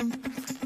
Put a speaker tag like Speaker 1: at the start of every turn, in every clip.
Speaker 1: Arkadaşlar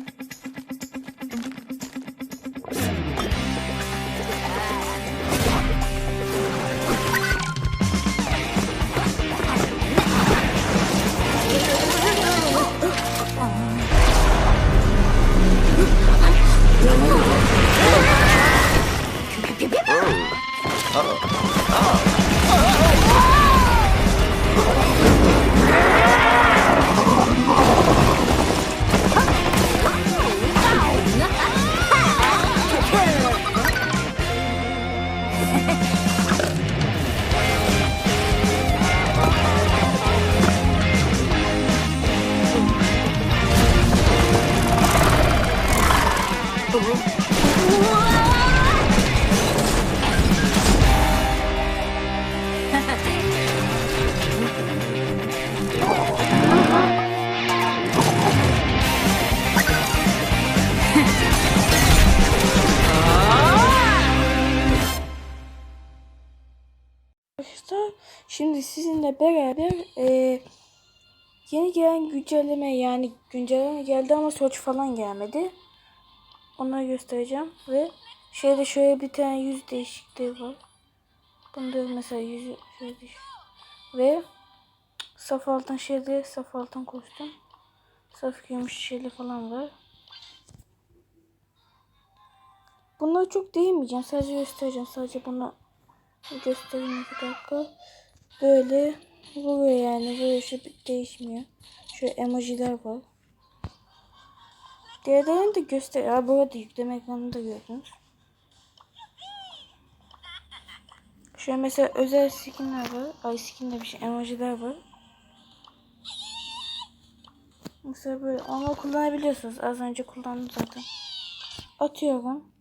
Speaker 1: sizinle beraber eee, yeni gelen güncelleme yani güncelleme geldi ama soç falan gelmedi. Onları göstereceğim ve şeyde şöyle bir tane yüz değişikliği var. Bunda mesela yüzü şöyle değiş- ve saf altın şeyde saf altın kostüm. Saf gümüş şeyli falan var. Bunları çok değinmeyeceğim. Sadece göstereceğim. Sadece bunu göstereyim bir dakika. Böyle vuruyor yani. Böyle şey değişmiyor. Şöyle emojiler var. Diğerlerini de göster. Ya burada yükleme ekranını da gördünüz. Şöyle mesela özel skinler var. Ay skin de bir şey. Emojiler var. Mesela böyle onu kullanabiliyorsunuz. Az önce kullandım zaten. Atıyorum.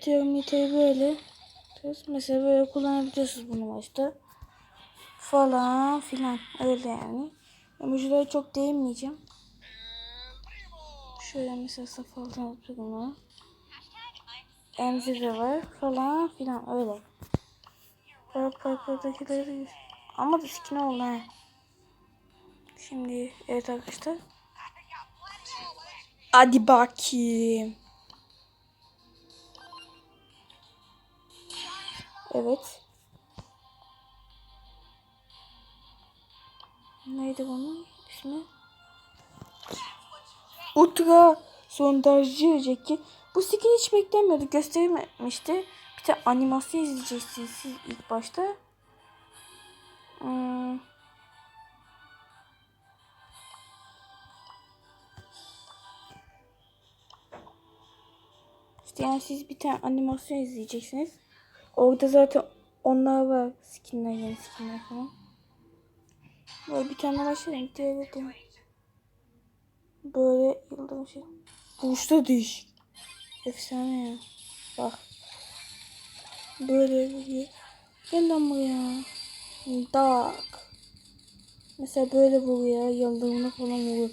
Speaker 1: Atıyorum niteyi böyle. Mesela böyle kullanabiliyorsunuz bunu başta. Falan filan. Öyle yani. Emojileri çok değinmeyeceğim. Şöyle mesela saf altına oturma. Emzi var falan filan öyle. Böyle parkurdakileri ama da skin oldu he. Şimdi evet arkadaşlar. Hadi bakayım. Evet. Neydi bunun ismi? Ultra sondajcı Jackie. Bu skin hiç beklenmiyordu. Gösterilmemişti. Bir de animasyon izleyeceksiniz siz ilk başta. Hmm. İşte yani siz bir tane animasyon izleyeceksiniz. Orada zaten onlar var. Skinler, yeni skinler falan. Böyle bir tane başlayalım. Diğeri de. Böyle yıldırım şey. Uçta değişik. Efsane ya. Bak. Böyle vuruyor. Gel lan buraya. Tak. Mesela böyle vuruyor. Yıldırımla falan vuruyor.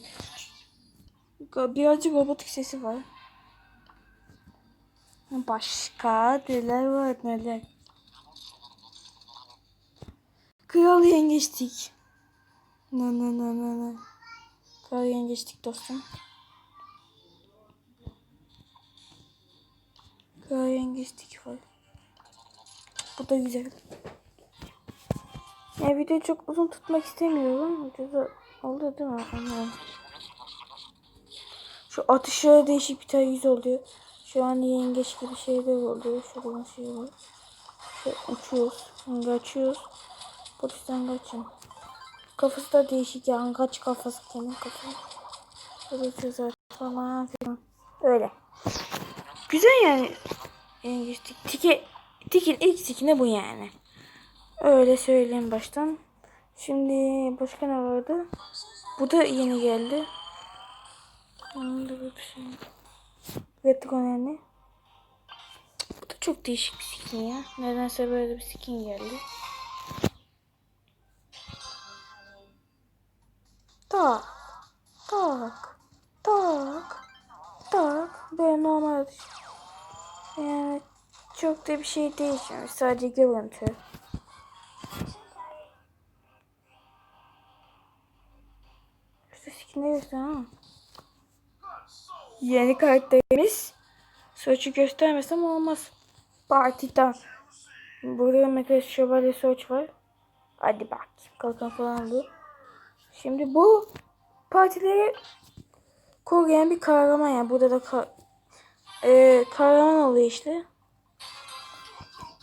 Speaker 1: Birazcık robotik sesi var. Başka neler var neler. Kral yengeçtik. Na na na na na. Kral yengeçtik dostum. Kral yengeçtik var. Bu da güzel. Ya video çok uzun tutmak istemiyorum. Videoda oldu değil mi? Anladım. Şu atışlara değişik bir tane yüz oluyor. Şu an yengeç gibi şeyler oluyor. Şuradan şey var. Şöyle uçuyoruz. Şimdi açıyoruz. Polisten kaçın. Kafası da değişik yani. Kaç kafası kafası. Böyle çözer falan filan. Öyle. Güzel yani. Yengeç tik. Tike, tikin ilk tikine bu yani. Öyle söyleyeyim baştan. Şimdi başka ne vardı? Bu da yeni geldi. Onun da bir şey. Takip. Bu da çok değişik bir skin ya. Nedense böyle bir skin geldi. Tak. Tak. Tak. Tak. Böyle normal atış. Şey. Yani çok da bir şey değişmemiş. Sadece görüntü. Şu skin de güzel ha. Yeni karakterimiz. Soç'u göstermesem olmaz. Partiden. Burada Mega Şövalye Soç var. Hadi bak. Kalkan falan bu. Şimdi bu partileri koruyan bir kahraman yani. Burada da ka e, kahraman oluyor işte.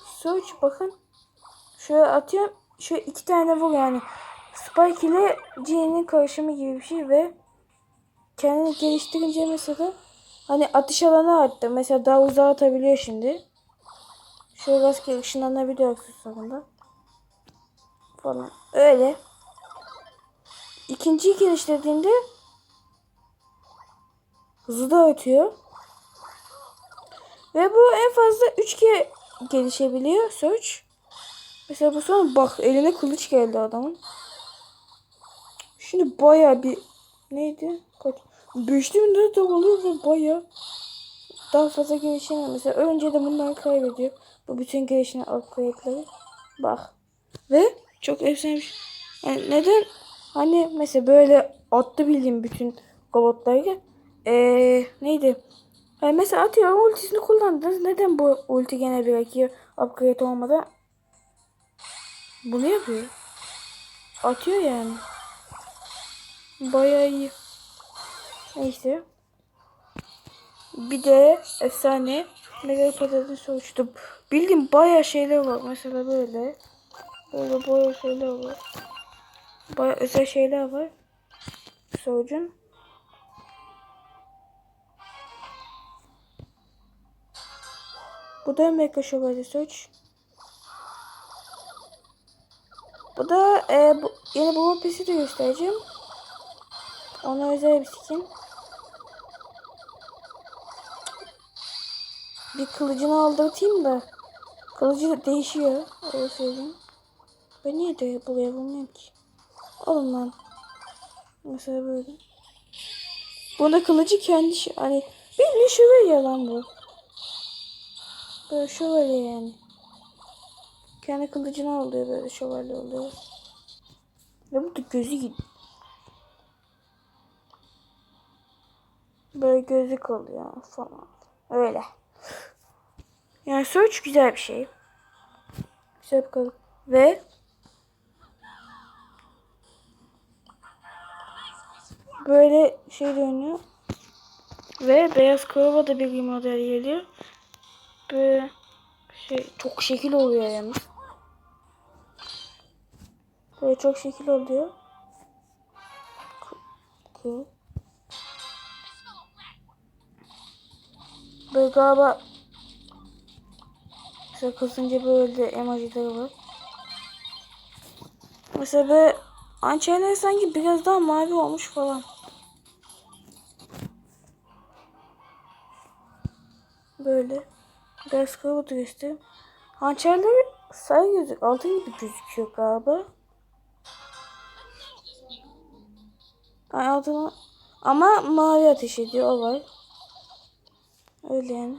Speaker 1: Soç bakın. Şöyle atıyorum. Şöyle iki tane vur yani. Spike ile Jean'in karışımı gibi bir şey ve kendini geliştirince mesela hani atış alanı arttı. Mesela daha uzağa atabiliyor şimdi. Şöyle rastgele ışınlanabiliyor aksesuarında. Falan. Öyle. İkinciyi geliştirdiğinde hızı da atıyor. Ve bu en fazla 3 kere gelişebiliyor Search. Mesela bu son bak eline kılıç geldi adamın. Şimdi baya bir neydi? Kaç? Beşli mi ne oluyor ve baya daha fazla gelişemiyor. Mesela önce de bunları kaybediyor. Bu bütün gelişine upgrade'leri. Bak. Ve çok efsane bir şey. Yani neden? Hani mesela böyle attı bildiğim bütün robotları. Ee, neydi? Yani mesela atıyorum ultisini kullandınız. Neden bu ulti gene bırakıyor upgrade olmadan? Bunu yapıyor. Atıyor yani. Bayağı iyi. Neyse. Bir de efsane mega patates uçtu. Bildiğim bayağı şeyler var. Mesela böyle. Böyle bayağı şeyler var. Bayağı özel şeyler var. Soğucun. Bu da mega şövalye soç. Bu da e, bu, yine bu pisi de göstereceğim. Ona özel bir skin. Bir kılıcını aldırtayım da. Kılıcı değişiyor. Öyle söyleyeyim. Ben niye de buraya bulmuyorum ki? Alın lan. Mesela böyle. Bunda kılıcı kendi şey, hani bildiğin şövalye lan bu. Böyle şövalye yani. Kendi kılıcını alıyor böyle şövalye oluyor. Ve bu da gözü gidiyor. Böyle gözlük oluyor falan. Öyle. Yani search güzel bir şey. Güzel bir kalıp. Ve böyle şey dönüyor. Ve beyaz korova da bir model geliyor. Böyle şey çok şekil oluyor yalnız. Böyle çok şekil oluyor. Cool. Böyle galiba mesela kızınca böyle emojileri var. Mesela böyle Ançerler sanki biraz daha mavi olmuş falan. Böyle. Biraz kıvırdı göstereyim. Hançerleri sarı gözük altın gibi gözüküyor galiba. Ay altına ama mavi ateş ediyor o var. Öyle yani.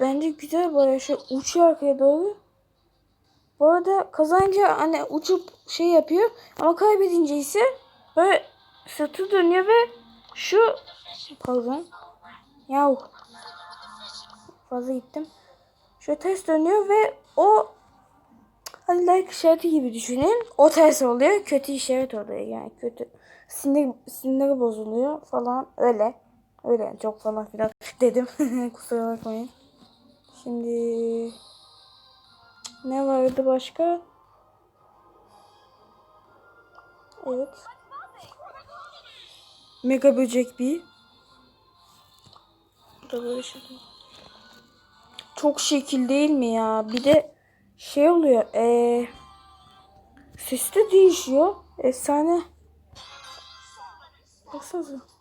Speaker 1: Bence güzel baya şu uçuyor arkaya doğru. Bu arada kazanınca hani uçup şey yapıyor ama kaybedince ise böyle sırtı dönüyor ve şu pardon yahu fazla gittim. Şöyle ters dönüyor ve o hani like işareti gibi düşünün. O ters oluyor. Kötü işaret oluyor yani kötü. Sinir, siniri bozuluyor falan öyle. Öyle yani çok falan filan dedim. Kusura bakmayın. Şimdi ne vardı başka? Evet. Mega böcek bir. Bu da böyle şey. Çok şekil değil mi ya? Bir de şey oluyor. Ee, ses de değişiyor. Efsane. Baksanıza.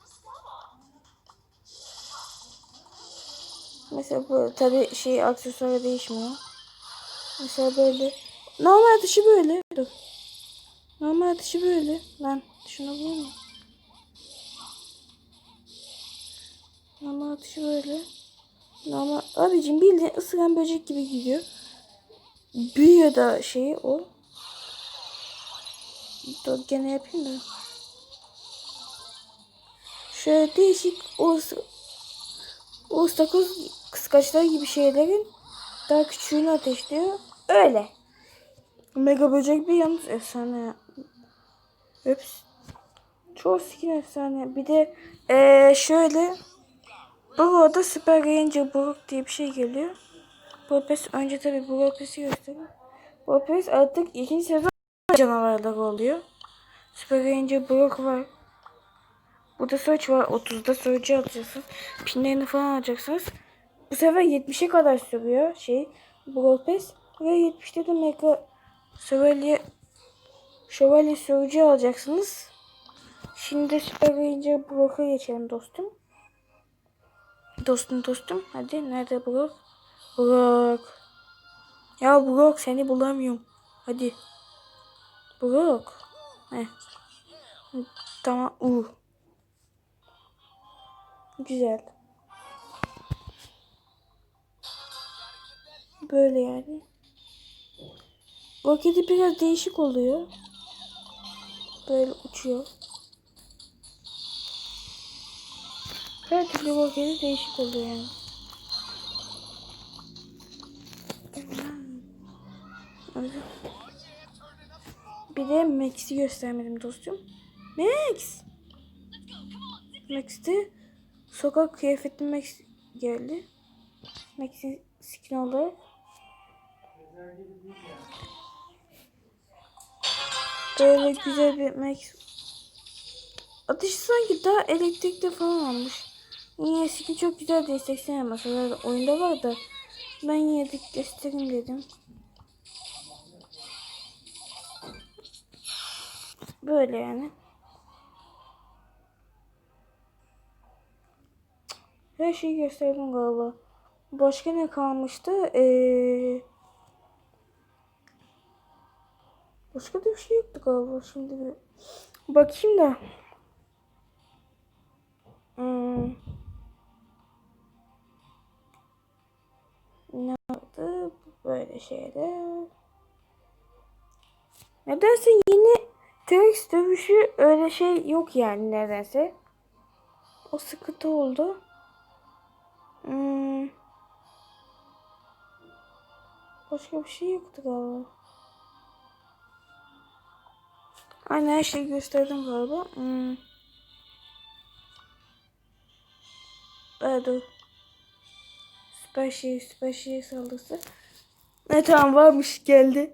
Speaker 1: Mesela bu tabi şey aksesuarı değişmiyor. Mesela böyle. Normal dışı böyle. Dur. Normal dışı böyle. Lan şuna bulur mu? Normal dışı böyle. Normal. Abicim bildiğin ısıran böcek gibi gidiyor. Büyüyor da şeyi o. Dur gene yapayım da. şöyle değişik us ustakoz kıskaçlar gibi şeylerin daha küçüğünü ateşliyor. Öyle. Mega böcek bir yalnız efsane. Öps. Çoğu skin efsane. Bir de eee şöyle bu arada Super Ranger Brook diye bir şey geliyor. Popes önce tabi bu Popes'i göstereyim. Popes artık ikinci sezon canavarları oluyor. Super Ranger Brook var. Burada Surge var. 30'da Surge'ı alacaksınız. Pinlerini falan alacaksınız. Bu sefer 70'e kadar sürüyor şey. Brawl Pass. Ve 70'te de Mega Şövalye Şövalye Surge'ı alacaksınız. Şimdi Super Ranger Brock'a geçelim dostum. Dostum dostum. Hadi nerede Brock? Brock. Ya Brock seni bulamıyorum. Hadi. Brock. Heh. Tamam. Uh. Güzel. Böyle yani. Roketi biraz değişik oluyor. Böyle uçuyor. Her türlü roketi değişik oluyor yani. Bir de Max'i göstermedim dostum. Max! Max'te sokak kıyafetli Max geldi. Max'in skin olarak. Böyle güzel bir Max. Ateşi sanki daha elektrikli falan olmuş. Yine skin çok güzel. 80 elmas. Oyunda var da ben yine de göstereyim dedim. Böyle yani. Her şeyi gösterdim galiba. Başka ne kalmıştı? Ee... Başka da bir şey yoktu galiba. Şimdi bir bakayım da. Hmm. Ne oldu? Böyle şeyler. Nedense yeni T-Rex dövüşü öyle şey yok yani nedense. O sıkıntı oldu. Hmm. Başka bir şey yoktu galiba. Aynen her şeyi gösterdim galiba. Hmm. Evet. Süper şey, süper şey saldırısı. Ne tamam varmış geldi.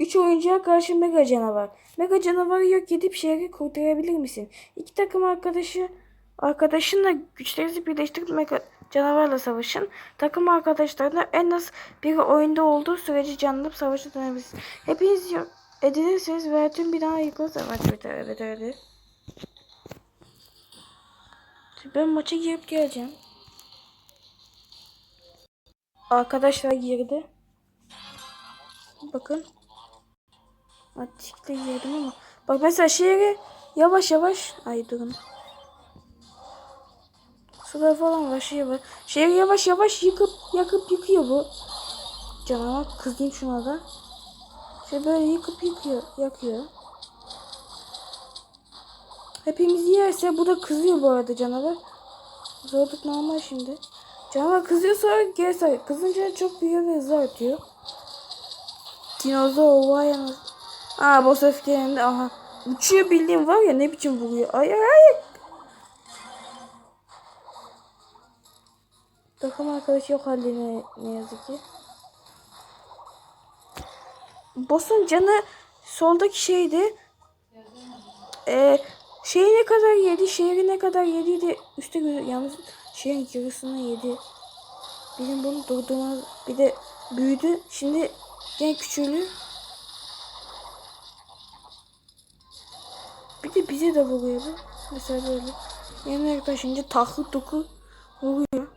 Speaker 1: Üç oyuncuya karşı mega canavar. Mega canavarı yok edip şehri kurtarabilir misin? İki takım arkadaşı arkadaşınla güçlerinizi birleştirip mega canavarla savaşın. Takım arkadaşlarına en az biri oyunda olduğu sürece canlanıp savaşa dönebilirsiniz. Hepiniz yok edilirseniz ve tüm bina yıkılır. Evet, evet, evet öyle. Ben maça girip geleceğim. Arkadaşlar girdi. Bakın. Atikle girdim ama. Bak mesela şehri yavaş yavaş. Ay durun. Sular falan var şey var. Şehri yavaş yavaş yıkıp yakıp yıkıyor bu. Canavar kızayım şuna da. Şöyle böyle yıkıp yıkıyor, yakıyor. Hepimiz yerse bu da kızıyor bu arada canavar. Zorluk normal şimdi. Canavar kızıyor sonra geri sayıyor. Kızınca çok büyüyor ve hızlı artıyor. Dinozor vay anasını. Aa boss öfkelerinde aha. Uçuyor bildiğim var ya ne biçim vuruyor. Ay ay ay. Takım arkadaşı yok halde ne, ne yazık ki. Boss'un canı soldaki şeydi. Ee, şeyi ne kadar yedi, şehri ne kadar yediydi. Üstte yalnız şeyin yarısını yedi. Bizim bunu durdurmaz. Bir de büyüdü. Şimdi gene küçüldü. Bir de bize de vuruyor bu. Mesela böyle. Yanına yaklaşınca takı doku vuruyor.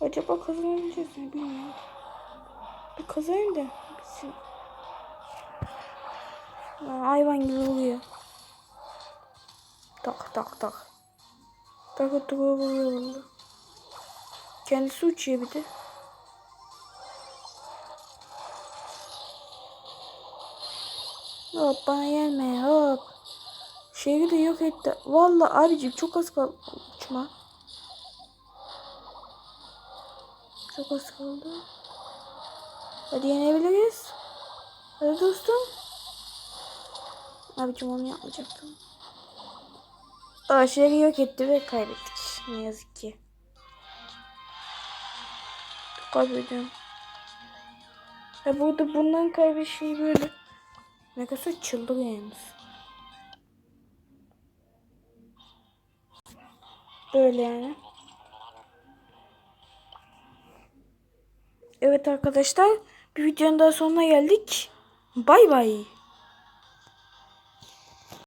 Speaker 1: Acaba kazanabileceğiz mi bilmiyorum. Bir kazayım da Aa, hayvan gibi oluyor. Tak tak tak. Tak tak vuruyor valla. Kendisi uçuyor bir de. Hop bana gelme hop. Şehri de yok etti. Vallahi abicim çok az kaldı. Uçma. Çok az kaldı. Hadi yenebiliriz. Hadi dostum. Abicim onu yapmayacaktım. Şehri yok etti ve kaybettik. Ne yazık ki. Kaybediyorum. Ya burada bundan şey böyle. Megasu çıldır yalnız. Böyle yani. Evet arkadaşlar videonun daha sonuna geldik. Bay bay.